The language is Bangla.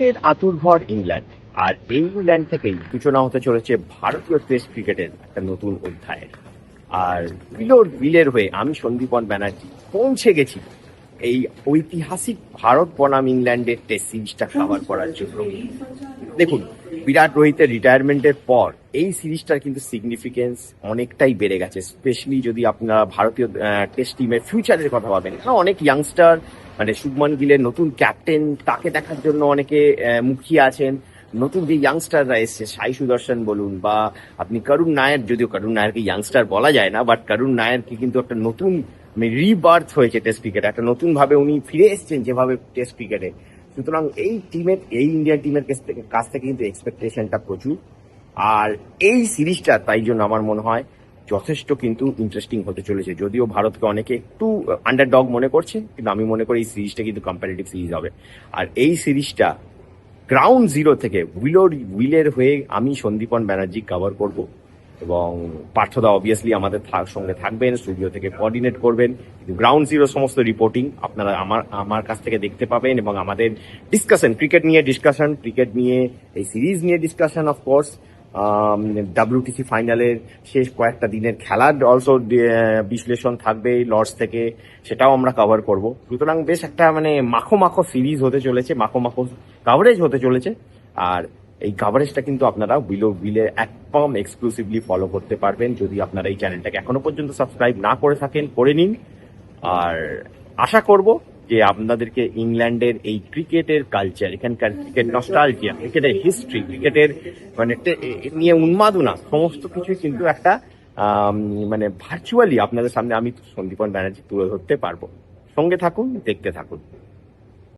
ক্রিকেটের আতুরভর ইংল্যান্ড। আর এই ইংল্যান্ড থেকেই সূচনা হতে চলেছে ভারতীয় টেস্ট ক্রিকেটের একটা নতুন অধ্যায়ের। আর বিলোর বিলের হয়ে আমি সন্দীপন ব্যানার্জি পৌঁছে গেছি এই ঐতিহাসিক ভারত বনাম ইংল্যান্ডের টেস্ট সিরিজটা কাভার করার জন্য। দেখুন, বিরাট রোহিতের রিটায়ারমেন্টের পর এই সিরিজটার কিন্তু সিগনিফিকেন্স অনেকটাই বেড়ে গেছে স্পেশালি যদি আপনারা ভারতীয় টেস্ট টিমের ফিউচারের কথা ভাবেন। হ্যাঁ অনেক ইয়াংস্টার মানে শুভমান গিলের নতুন ক্যাপ্টেন তাকে দেখার জন্য অনেকে মুখিয়ে আছেন। নতুন যে ইয়াংস্টাররা এসছে, সাই সুদর্শন বলুন বা আপনি করুণ নায়ার, যদিও করুণ নায়ারকে ইয়াংস্টার বলা যায় না বাট করুণ নায়ারকে কিন্তু একটা নতুন রিবার্থ হয়েছে টেস্ট ক্রিকেটে একটা নতুন ভাবে উনি ফিরে এসেছেন যেভাবে টেস্ট ক্রিকেটে সুতরাং এই টিমের এই ইন্ডিয়ান টিমের কাছ থেকে কিন্তু এক্সপেকটেশনটা প্রচুর। আর এই সিরিজটা তাই জন্য আমার মনে হয় যথেষ্ট কিন্তু ইন্টারেস্টিং হতে চলেছে। যদিও ভারতকে অনেকে একটু আন্ডারডগ মনে করছে, কিন্তু আমি মনে করি এই সিরিজটা কিন্তু কম্পারেটিভ সিরিজ হবে। আর এই সিরিজটা গ্রাউন্ড জিরো থেকে উইলোর উইলের হয়ে আমি সন্দীপন ব্যানার্জি কভার করব এবং পার্থদা অবভিয়াসলি আমাদের সঙ্গে থাকবেন স্টুডিও থেকে কোঅর্ডিনেট করবেন। কিন্তু গ্রাউন্ড জিরো সমস্ত রিপোর্টিং আপনারা আমার আমার কাছ থেকে দেখতে পাবেন এবং আমাদের ডিসকাশন ক্রিকেট নিয়ে ডিসকাশন ক্রিকেট নিয়ে এই সিরিজ নিয়ে ডিসকাশন অফকোর্স ডাব্লিউটিসি ফাইনালের শেষ কয়েকটা দিনের খেলার অলসো বিশ্লেষণ থাকবে লর্ডস থেকে, সেটাও আমরা কভার করব। সুতরাং বেশ একটা মানে মাখো মাখো সিরিজ হতে চলেছে, মাখো মাখো কাভারেজ হতে চলেছে। আর এই কাভারেজটা কিন্তু আপনারা বিলো বিলে একদম এক্সক্লুসিভলি ফলো করতে পারবেন, যদি আপনারা এই চ্যানেলটাকে এখনও পর্যন্ত সাবস্ক্রাইব না করে থাকেন, করে নিন। আর আশা করব যে আপনাদেরকে ইংল্যান্ডের এই ক্রিকেটের কালচার এখানকার ক্রিকেট নস্টালজিয়া ক্রিকেটের হিস্ট্রি ক্রিকেটের মানে নিয়ে উন্মাদনা, সমস্ত কিছুই কিন্তু একটা মানে ভার্চুয়ালি আপনাদের সামনে আমি সন্দীপন ব্যানার্জি তুলে ধরতে পারব। সঙ্গে থাকুন, দেখতে থাকুন।